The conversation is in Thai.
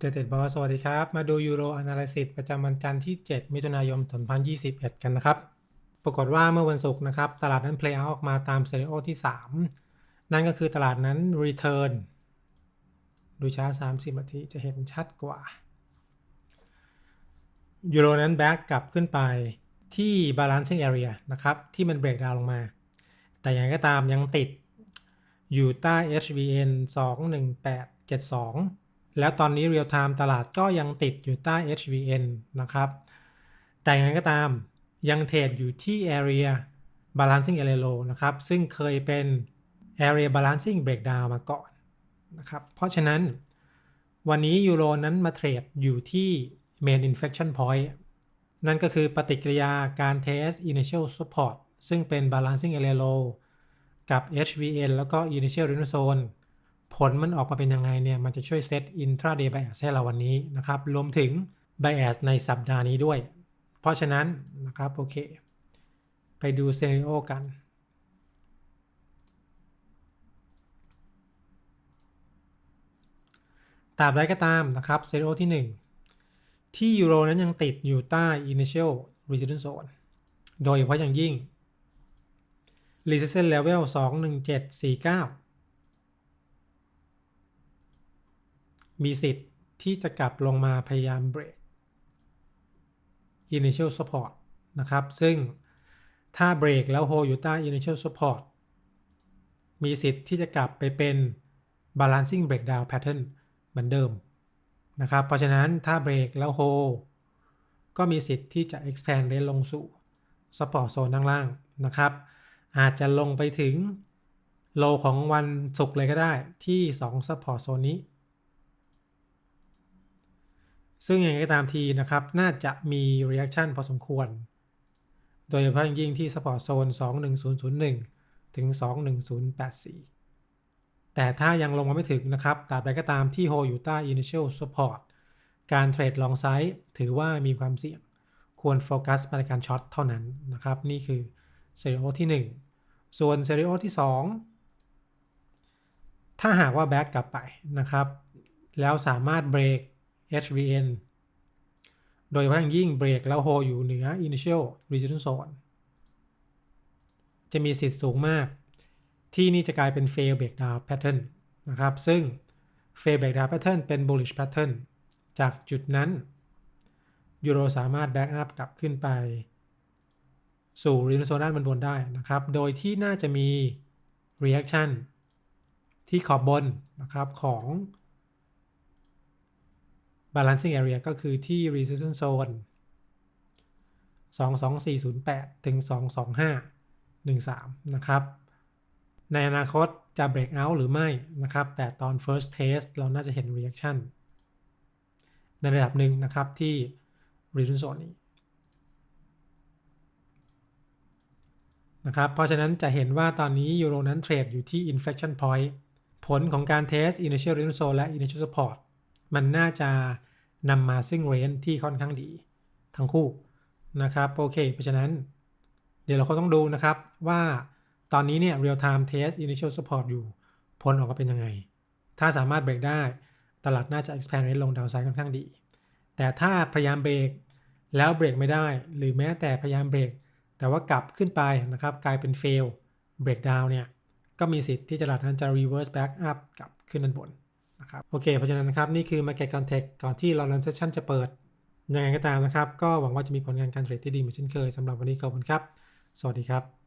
เดเต็ดบอสสวัสดีครับ มาดูยูโร a นาลิซิสประจำวันจันทร์ที่ 7 มิถุนายน 2021 กันนะครับ ปรากฏว่าเมื่อวันศุกร์นะครับ ตลาดนั้น play out ออกมาตามเซ n รโอที่ 3 นั่นก็คือตลาดนั้น return ดูช้า 30นาทีจะเห็นชัดกว่ายูโรนั้นแบ็กกลับขึ้นไปที่ balancing area นะครับ ที่มันเบรกดาวลงมา แต่อย่างไรก็ตามยังติดอยู่ใต้ HVN 21872 แล้วตอนนี้ real time ตลาดก็ยังติดอยู่ใต้ HVN นะครับ แต่อย่างไรก็ตามยังเทรดอยู่ที่ area balancing area low นะครับ ซึ่งเคยเป็น area balancing breakdown มาก่อนนะครับ เพราะฉะนั้นวันนี้ยูโรนั้นมาเทรดอยู่ที่ main inflection point นั่นก็คือปฏิกิริยาการ test initial support ซึ่งเป็น balancing area low กับ HVN แล้วก็ initial renewal zone ผลมันออกมาเป็นยังไงเนี่ย มันจะช่วยเซต intraday bias ให้เราวันนี้นะครับ รวมถึง bias ในสัปดาห์นี้ด้วย เพราะฉะนั้นนะครับ โอเค ไปดูเซน a r โอกันตราบใดก็ตามนะครับเซน a r โอที่ 1 ที่ยูโรนั้นยังติดอยู่ใต้ initial resistance zone โดยเฉพาะอย่างยิ่ง resistance level 21749 มีสิทธิ์ที่จะกลับลงมาพยายามเบรก initial support นะครับ ซึ่งถ้าเบรกแล้วโฮอยู่ใต้ initial support มีสิทธิ์ที่จะกลับไปเป็น balancing breakdown pattern เหมือนเดิมนะครับ เพราะฉะนั้นถ้าเบรกแล้วโฮก็มีสิทธิ์ที่จะ expand ได้ลงสู่ support zone ด้านล่างนะครับ อาจจะลงไปถึงโลของวันศุกร์เลยก็ได้ที่ 2 support zone นี้ ซึ่งอย่างไรก็ตามทีนะครับ น่าจะมี reaction พอสมควร โดยเฉพาะยิ่งที่ support zone 21001 ถึง 21084 แต่ถ้ายังลงมาไม่ถึงนะครับตราบใดก็ตามที่โฮอยู่ใต้ initial support การเทรดลองไซด์ถือว่ามีความเสี่ยง ควรโฟกัสในการช็อตเท่านั้นนะครับ นี่คือเซเรียที่ 1 ส่วนเซเรียที่ 2 ถ้าหากว่าแบ็กกลับไปนะครับ แล้วสามารถเบรก HVN โดยเฉพาะยิ่งเบรกแล้วโฮอยู่เหนือ initial resistance zone จะมีสิทธิ์สูงมาก ที่นี่จะกลายเป็น fail breakdown pattern นะครับ ซึ่ง fail breakdown pattern เป็น bullish pattern จากจุดนั้นยูโรสามารถ back up กลับขึ้นไป สู่ resistance zone ด้านบนได้นะครับ โดยที่น่าจะมี reaction ที่ขอบบนนะครับของ balancing area ก็คือที่ resistance zone 22408 ถึง 22513 นะครับ ในอนาคตจะ break out หรือไม่นะครับ แต่ตอน first test เราน่าจะเห็น reaction ในระดับหนึ่งนะครับที่ resistance zone นี้นะครับ เพราะฉะนั้นจะเห็นว่าตอนนี้ยูโรนั้นเทรดอยู่ที่ inflection point ผลของการเทส initial resistance zone และ initial support มันน่าจะ นำมาซึ่งเรนที่ค่อนข้างดีทั้งคู่นะครับโอเค เพราะฉะนั้น เดี๋ยวเราก็ต้องดูนะครับว่าตอนนี้เนี่ย real time test initial support อยู่ผลออกมาเป็นยังไง ถ้าสามารถเบรกได้ตลาดน่าจะ expand rate ลงดาวไซด์ค่อนข้างดี แต่ถ้าพยายามเบรกแล้วเบรกไม่ได้ หรือแม้แต่พยายามเบรกแต่ว่ากลับขึ้นไปนะครับกลายเป็น fail breakdown เนี่ยก็มีสิทธิ์ที่ตลาดนั้นจะ reverse back up กลับขึ้นด้านบน นะครับโอเคเพราะฉะนั้นนะครับนี่คือ Market Context ก่อนที่เรา Run Session จะเปิดยังไงก็ตามนะครับ ก็หวังว่าจะมีผลงานการเทรดที่ดีเหมือนเช่นเคยสำหรับวันนี้ขอบคุณครับ สวัสดีครับ